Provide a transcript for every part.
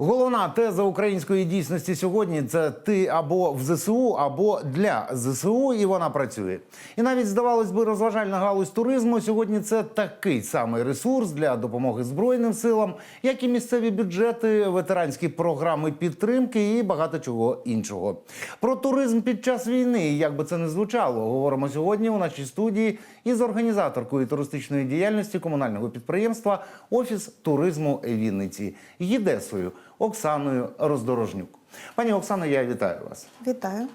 Головна теза української дійсності сьогодні це ти або в ЗСУ, або для ЗСУ, і вона працює. І навіть здавалось би, розважальна галузь туризму сьогодні це такий самий ресурс для допомоги збройним силам, як і місцеві бюджети, ветеранські програми підтримки і багато чого іншого. Про туризм під час війни, як би це не звучало, говоримо сьогодні у нашій студії із організаторкою туристичної діяльності комунального підприємства Офіс туризму Вінниці ЄДЕСою Оксаною Роздорожнюк. Пані Оксано, я вітаю вас. Вітаю.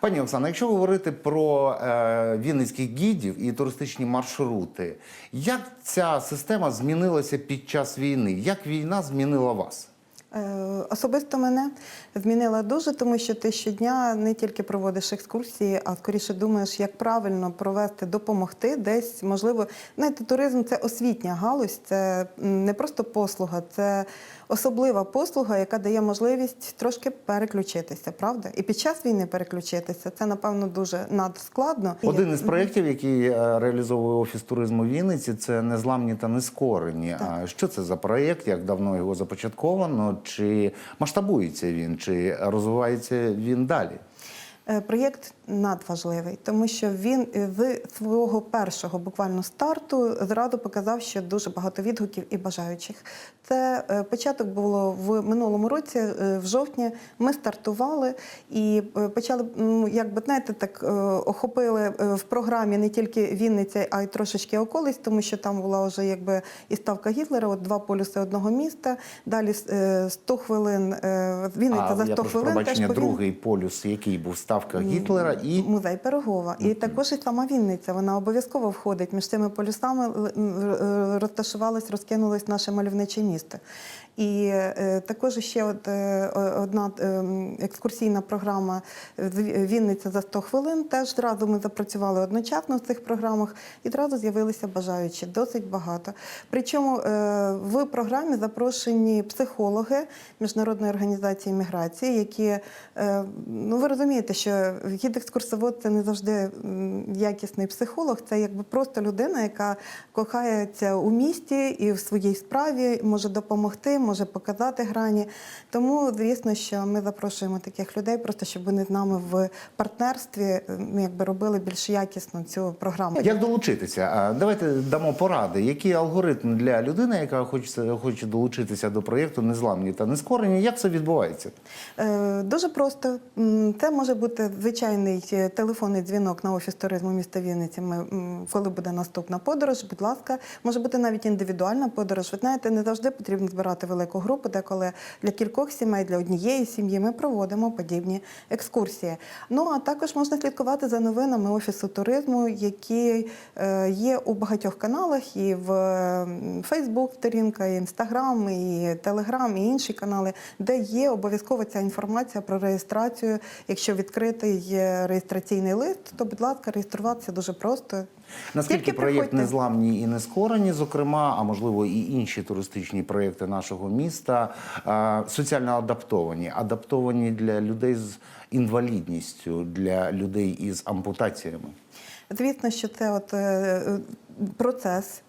Пані Оксано, якщо говорити про е, вінницьких гідів і туристичні маршрути, як ця система змінилася під час війни? Як війна змінила вас? Е, Особисто мене змінила дуже, тому що ти щодня не тільки проводиш екскурсії, а скоріше думаєш, як правильно провести, допомогти десь. Можливо, знаєте, туризм це освітня галузь, це не просто послуга, це особлива послуга, яка дає можливість трошки переключитися, правда? І під час війни переключитися це напевно дуже надскладно. Один із проєктів, який е, реалізовує офіс туризму Вінниці, це незламні та нескорені. А що це за проєкт? Як давно його започатковано? Чи масштабується він, чи розвивається він далі? Е, Проєкт надважливий, тому що він е, з свого першого буквально старту зразу показав, що дуже багато відгуків і бажаючих. Це е, початок було в минулому році, в жовтні. Ми стартували і почали, ну, як би знаєте, так охопили в програмі не тільки Вінниця, а й трошечки околиць, тому що там була вже якби і ставка Гітлера, от два полюси одного міста. Далі е, 100 хвилин Вінниця а за я прошу хвилин. теж другий полюс, який був ставка Гітлера, і Музей Пирогова. І також і сама Вінниця, вона обов'язково входить. Між цими полюсами розташувалось, розкинулось наше мальовниче місто. І е, також ще е, одна е, екскурсійна програма з Вінниця за 100 хвилин. Теж зразу ми запрацювали одночасно в цих програмах і одразу з'явилися бажаючі, досить багато. Причому е, в програмі запрошені психологи Міжнародної організації міграції, які е, ну ви розумієте, що гід-екскурсовод це не завжди якісний психолог, це якби просто людина, яка кохається у місті і в своїй справі, може допомогти, може показати грані. Тому, звісно, що ми запрошуємо таких людей, просто щоб вони з нами в партнерстві е, ну, якби робили більш якісно цю програму. Як долучитися? Давайте дамо поради. Який алгоритм для людини, яка хоче, хоче долучитися до проєкту Незламні та нескорені? Як це відбувається? Е, Дуже просто. Це може бути звичайний е, телефонний дзвінок на офіс туризму міста Вінниці. Ми, коли буде наступна подорож, будь ласка, може бути навіть індивідуальна подорож. Ви знаєте, не завжди потрібно збирати велику групу, деколи для кількох сімей, для однієї сім'ї ми проводимо подібні екскурсії. Ну а також можна слідкувати за новинами офісу туризму, які е, є у багатьох каналах, і в Фейсбук сторінка, і Інстаграм, і Телеграм, і інші канали, де є обов'язково ця інформація про реєстрацію. Якщо відкритий реєстраційний лист, то будь ласка, реєструватися дуже просто. Наскільки проєкт незламні і нескорені, зокрема, а можливо і інші туристичні проєкти нашого міста, соціально адаптовані, адаптовані для людей з інвалідністю, для людей із ампутаціями. Звісно, що це от е, процес.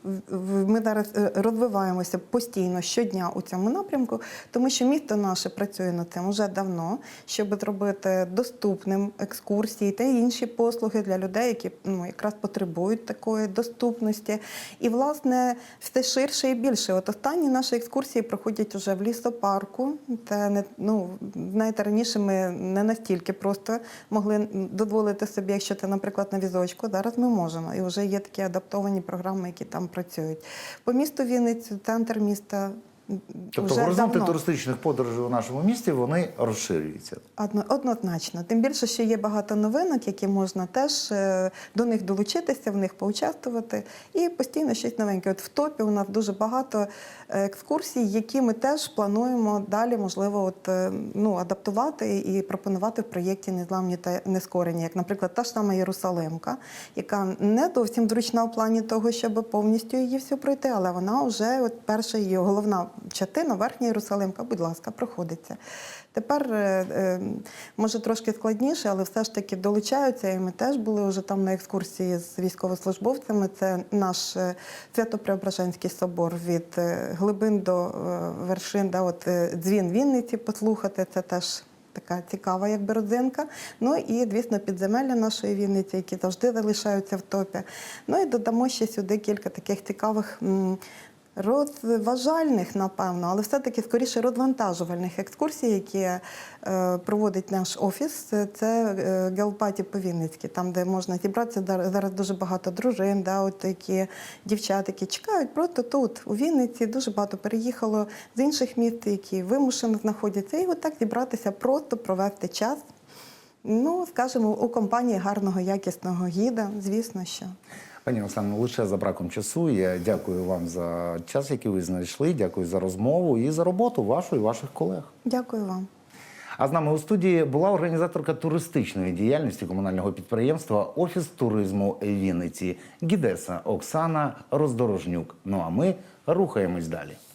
Ми зараз е, розвиваємося постійно щодня у цьому напрямку, тому що місто наше працює над цим уже давно, щоб зробити доступним екскурсії та інші послуги для людей, які ну якраз потребують такої доступності. І власне все ширше і більше. От останні наші екскурсії проходять уже в лісопарку. Це не ну знаєте, раніше ми не настільки просто могли дозволити собі, якщо це, наприклад, на візочку. Зараз ми можемо. І вже є такі адаптовані програми, які там працюють. По місту Вінницю, центр міста. Тобто вже горизонти давно. туристичних подорожей у нашому місті вони розширюються. Одно- Однозначно. Тим більше, що є багато новинок, які можна теж е, до них долучитися, в них поучаствувати. І постійно щось новеньке. От в топі у нас дуже багато е, екскурсій, які ми теж плануємо далі, можливо, от, е, ну, адаптувати і пропонувати в проєкті Незламні та нескорені. Як, наприклад, та ж сама Єрусалимка, яка не зовсім зручна в плані того, щоб повністю її всю пройти, але вона вже от перша її головна частина, верхня Єрусалимка, будь ласка, проходиться. Тепер е, е, може трошки складніше, але все ж таки долучаються. І ми теж були вже там на екскурсії з військовослужбовцями. Це наш е, Свято-Преображенський собор від глибин до вершин. Да, от дзвін Вінниці послухати. Це теж така цікава, якби родзинка. Ну і, звісно, підземелля нашої Вінниці, які завжди залишаються в топі. Ну і додамо ще сюди кілька таких цікавих. Розважальних, напевно, але все-таки скоріше розвантажувальних екскурсій, які е, проводить наш офіс. Це е, геопаті по Вінницьки, там, де можна зібратися зараз дуже багато дружин, да, от такі дівчат, які чекають просто тут, у Вінниці. Дуже багато переїхало з інших міст, які вимушено знаходяться. І от зібратися, просто провести час. Ну, скажімо, у компанії гарного, якісного гіда, звісно, що. Пані Оксано, лише за браком часу. Я дякую вам за час, який ви знайшли. Дякую за розмову і за роботу вашу і ваших колег. Дякую вам. А з нами у студії була організаторка туристичної діяльності комунального підприємства Офіс туризму Вінниці Гідеса Оксана Роздорожнюк. Ну а ми рухаємось далі.